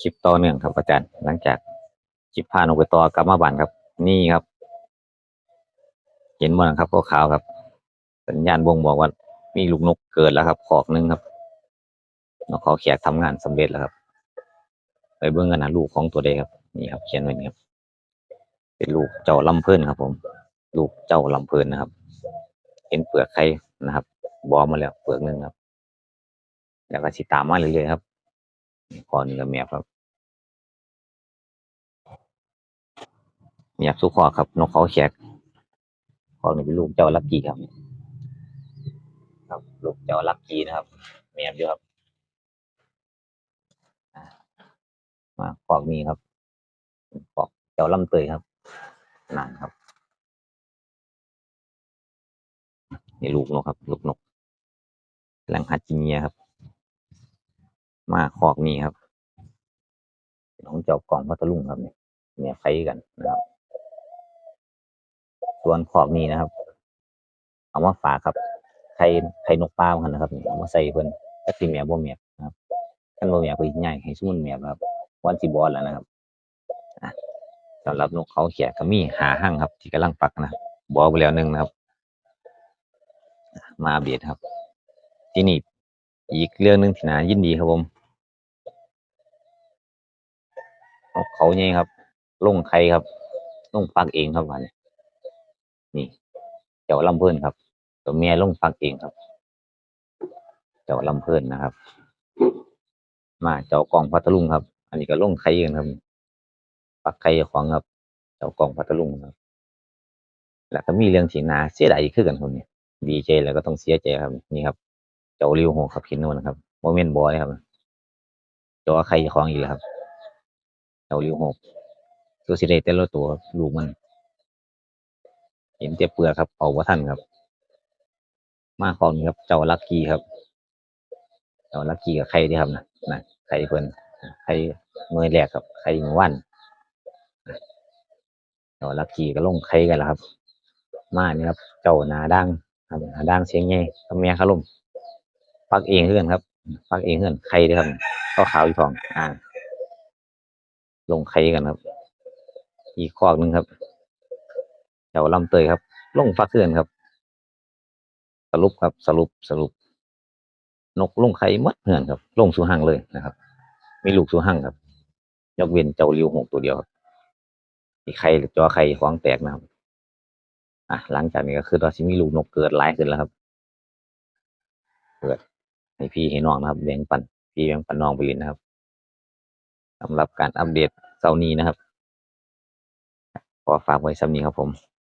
คลิปต่อเนื่องครับอาจารย์ หลังจากคลิปพานกไปต่อกลับมาบ้านครับ นี่ครับ เห็นมั้งครับขาวๆครับ สัญญาณบ่งบอกว่ามีลูกนกเกิดแล้วครับ ขอกหนึงครับนกเขาแขกทำงานสำเร็จแล้วครับ ไปเบิ่งกันนะลูกของตัวใดครับ นี่ครับ เขียนไว้นี่ครับเป็นลูกเจ้าลำเพิ่นครับ ผม ลูกเจ้าลำเพิ่นนะครับ เห็นเปลือกไข่นะครับ บอมาแล้วเปลือกหนึงครับ แล้วก็สิตามมาเรื่อยๆครับ คอนี่ก็แมบครับแมบสุขอครับนกเขาแขกคอนี่เป็นลูกเจ้าลักกี้ครับ ครับ ลูกเจ้าลักกี้นะครับแมบอยู่ครับมาคอกนี้ครับคอกเจ้าลำเตยครับนั่นครับนี่ลูกนกครับ ลูกนกแหล่งฮัตจิเนียครับ มาคอกนี้ครับนของเจ้ากล่องพัทลุงครับเนี่ยเนี่ยไฟกันนะครับ ส่วนขอบนี้นะครับ เอามาฝากครับไข่ไข่นกปลาเหมือนกันนะครับเอามาใส่เพิ่นก็สิแม่บ่แม่บนะครับท่านบ่แม่บก็ใหญ่ให้ซุ่มนแม่บครับวันสิบอลแล้วนะครับสำหรับนกเขาเขียก็มีหาหั่งครับ ที่กำลังปักนะบอไปแล้วหนึ่งนะครับ มาเบียดครับ ที่นี่อีกเรื่องหนึงที่น่ายินดีครับผม นก เขาใหญ่ครับลงไข่ครับลงฟักเองครับวันนี้นี่เจ้าลำเพิ่นครับ ตัวเมียลงฟักเองครับ เจ้าลำเพิ่นนะครับ มาเจ้ากองพัทลุงครับ อันนี้ก็ลงไข่เองครับฟักไข่ของครับ เจ้ากองพัทลุงครับ แล้วก็มีเรื่องที่นาเสียดายอีกคือกันครับเนี่ยดีใจแล้วก็ต้องเสียใจครับ นี่ครับ เจ้าริวโหครับเห็นโน่นนะครับโมเมนต์บอยครับตัวไข่ของอีกแล้วครับ เจ้าริวโหตัวสิได้แต่ละตัวลูกมัน เห็นแต่เปลือกครับเอาว่าท่านครับ มาของนี้ครับเจ้าลักกี้ครับ เจ้าลักกี้กับไข่ที่ครับนะนะไข่เพิ่นไข่เมื่อแรกครับไข่เมื่อวันเจ้าลักกี้ก็ลงไข่กันแล้วครับ มาเนี่ครับ เจ้านาดังครับนาดังเสียงใหญ่ทำเมียขาล่มฟักเองเพื่อนครับฟักเองเพื่อนไข่เด้อครับก็ขาวอีกของ อ่า ลงไข่กันครับ อีกคอกหนึ่งครับเจ้าลำเตยครับ ลงฟักเพื่อนครับ สรุปครับสรุปสรุป นกลงไข่หมดเพื่อนครับ ลงสู่ห่างเลยนะครับ มีลูกสู่ห่างครับ ยกเว้นเจ้าริวหกตัวเดียวครับอีไข่จอไข่ฟองแตกนะครับอะหลังจากนี้ก็คือตอนที่มีลูกนกเกิดหลายขึ้นแล้วครับ เกิดให้พี่ให้น้องนะครับแบ่งปันพี่แบ่งปันน้องไปเลยนะครับ สำหรับการอัปเดตเสาร์นี้นะครับ ขอฝากไว้สำนี้ครับผม